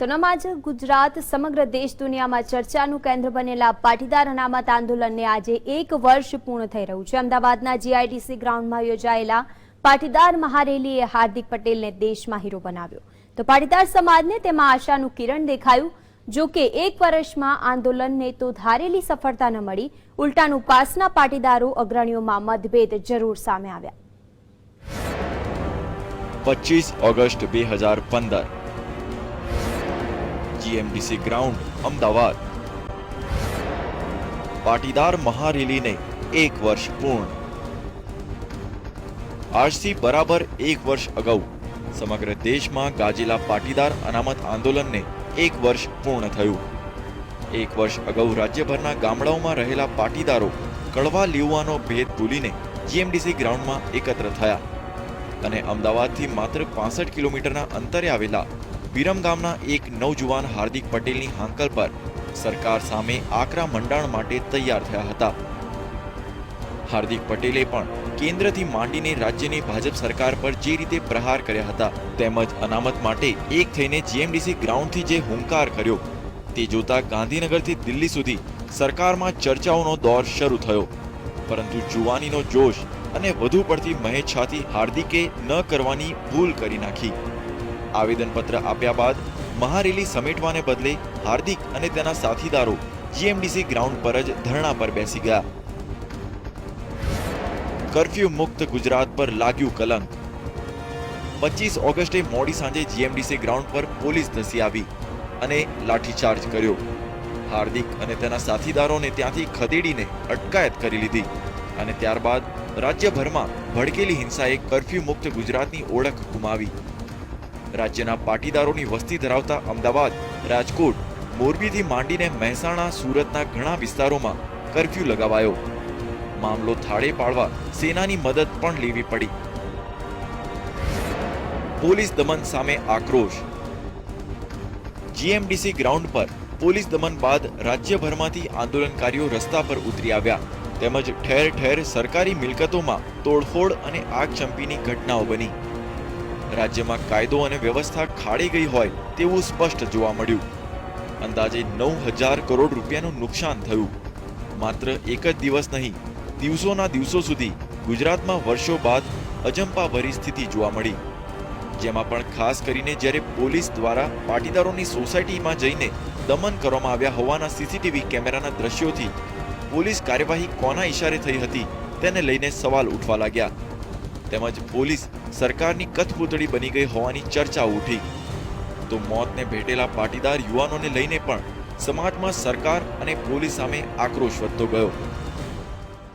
તો નમાજ ગુજરાત સમગ્ર દેશ દુનિયામાં ચર્ચાનું કેન્દ્ર બનેલા પાટીદાર અનામત આંદોલનને આજે એક વર્ષ પૂર્ણ થઈ રહ્યું છે. અમદાવાદના જીઆઈડીસી ગ્રાઉન્ડમાં યોજાયેલા પાટીદાર મહારેલીએ હાર્દિક પટેલને દેશમાં હીરો બનાવ્યો. તો પાટીદાર સમાજને તેમાં આશાનું કિરણ દેખાયું. જો કે એક વર્ષમાં આંદોલનને તો ધારેલી સફળતા ન મળી. ઉલટાનું પાસના પાટીદારો અગ્રણીઓમાં મતભેદ જરૂર સામે આવ્યા. પચીસ ઓગસ્ટ બે હજાર પંદર જીએમડીસી ગ્રાઉન્ડ, અમદાવાદ. પાટીદાર મહારેલીને એક વર્ષ પૂર્ણ. આજથી બરાબર એક વર્ષ અગાઉ સમગ્ર દેશમાં ગાજેલા પાટીદાર અનામત આંદોલનને એક વર્ષ પૂર્ણ થયું. એક વર્ષ અગાઉ રાજ્યભરના ગામડાઓમાં રહેલા પાટીદારો, કડવા લીવવાનો ભેદ ભૂલીને જીએમડીસી ગ્રાઉન્ડમાં એકત્ર થયા. અને અમદાવાદથી માત્ર પાસઠ કિલોમીટરના અંતરે આવેલા વિરમ ગામના એક નવજુવાન હાર્દિક પટેલની હાંકલ પર સરકાર સામે આકરા મંડાણ માટે તૈયાર થયા હતા. હાર્દિક પટેલે પણ કેન્દ્રથી માંડીને રાજ્યની ભાજપ સરકાર પર જે રીતે પ્રહાર કર્યા હતા તેમજ અનામત માટે એક થઈને જીએમડીસી ગ્રાઉન્ડથી જે હુંકાર કર્યો તે જોતા ગાંધીનગરથી દિલ્હી સુધી સરકારમાં ચર્ચાઓનો દોર શરૂ થયો. પરંતુ જુવાનીનો જોશ અને વધુ પડતી મહેચ્છાથી હાર્દિકે ન કરવાની ભૂલ કરી નાખી. આવેદનપત્ર આપ્યા બાદ મહારેલી સમેટવાને બદલે હાર્દિક અને તેના સાથીદારો જીએમડીસી ગ્રાઉન્ડ પર જ ધરણા પર બેસી ગયા. કર્ફ્યુ મુક્ત ગુજરાત પર લાગ્યું કલંક. પચીસ ઓગસ્ટે મોડી સાંજે જીએમડીસી ગ્રાઉન્ડ પર પોલીસ ધસી આવી અને લાઠીચાર્જ કર્યો. હાર્દિક અને તેના સાથીદારોને ત્યાંથી ખદેડીને અટકાયત કરી લીધી અને ત્યારબાદ રાજ્યભરમાં ભડકેલી હિંસાએ કર્ફ્યુ મુક્ત ગુજરાતની ઓળખ ગુમાવી. રાજ્યના પાટીદારોની વસ્તી ધરાવતા અમદાવાદ, રાજકોટ, મોરબીથી માંડીને મહેસાણા, સુરતના ઘણા વિસ્તારોમાં કર્ફ્યુ લગાવાયો. મામલો થાળે પાડવા સેનાની મદદ પણ લેવી પડી. પોલીસ દમન સામે આક્રોશ. જીએમડીસી ગ્રાઉન્ડ પર પોલીસ દમન બાદ રાજ્યભરમાંથી આંદોલનકારીઓ રસ્તા પર ઉતરી આવ્યા. તેમજ ઠેર ઠેર સરકારી મિલકતોમાં તોડફોડ અને આગચંપીની ઘટનાઓ બની. રાજ્યમાં કાયદો અને વ્યવસ્થા ખાડી ગઈ હોય તેવું સ્પષ્ટ જોવા મળ્યું. અંદાજે નવ હજાર કરોડ રૂપિયાનું નુકસાન થયું. માત્ર એક જ દિવસ નહીં, દિવસોના દિવસો સુધી ગુજરાતમાં વર્ષો બાદ અજંપાભરી સ્થિતિ જોવા મળી. જેમાં પણ ખાસ કરીને જ્યારે પોલીસ દ્વારા પાટીદારોની સોસાયટીમાં જઈને દમન કરવામાં આવ્યા હોવાના સીસીટીવી કેમેરાના દ્રશ્યોથી પોલીસ કાર્યવાહી કોના ઇશારે થઈ હતી તેને લઈને સવાલ ઉઠવા લાગ્યા. તેમજ પોલીસ સરકારની કથપૂતળી બની ગઈ હોવાની ચર્ચા ઉઠી. તો મોતને ભેટેલા પાટીદાર યુવાનોને લઈને પણ સમાજમાં સરકાર અને પોલીસ સામે આક્રોશ વધતો ગયો.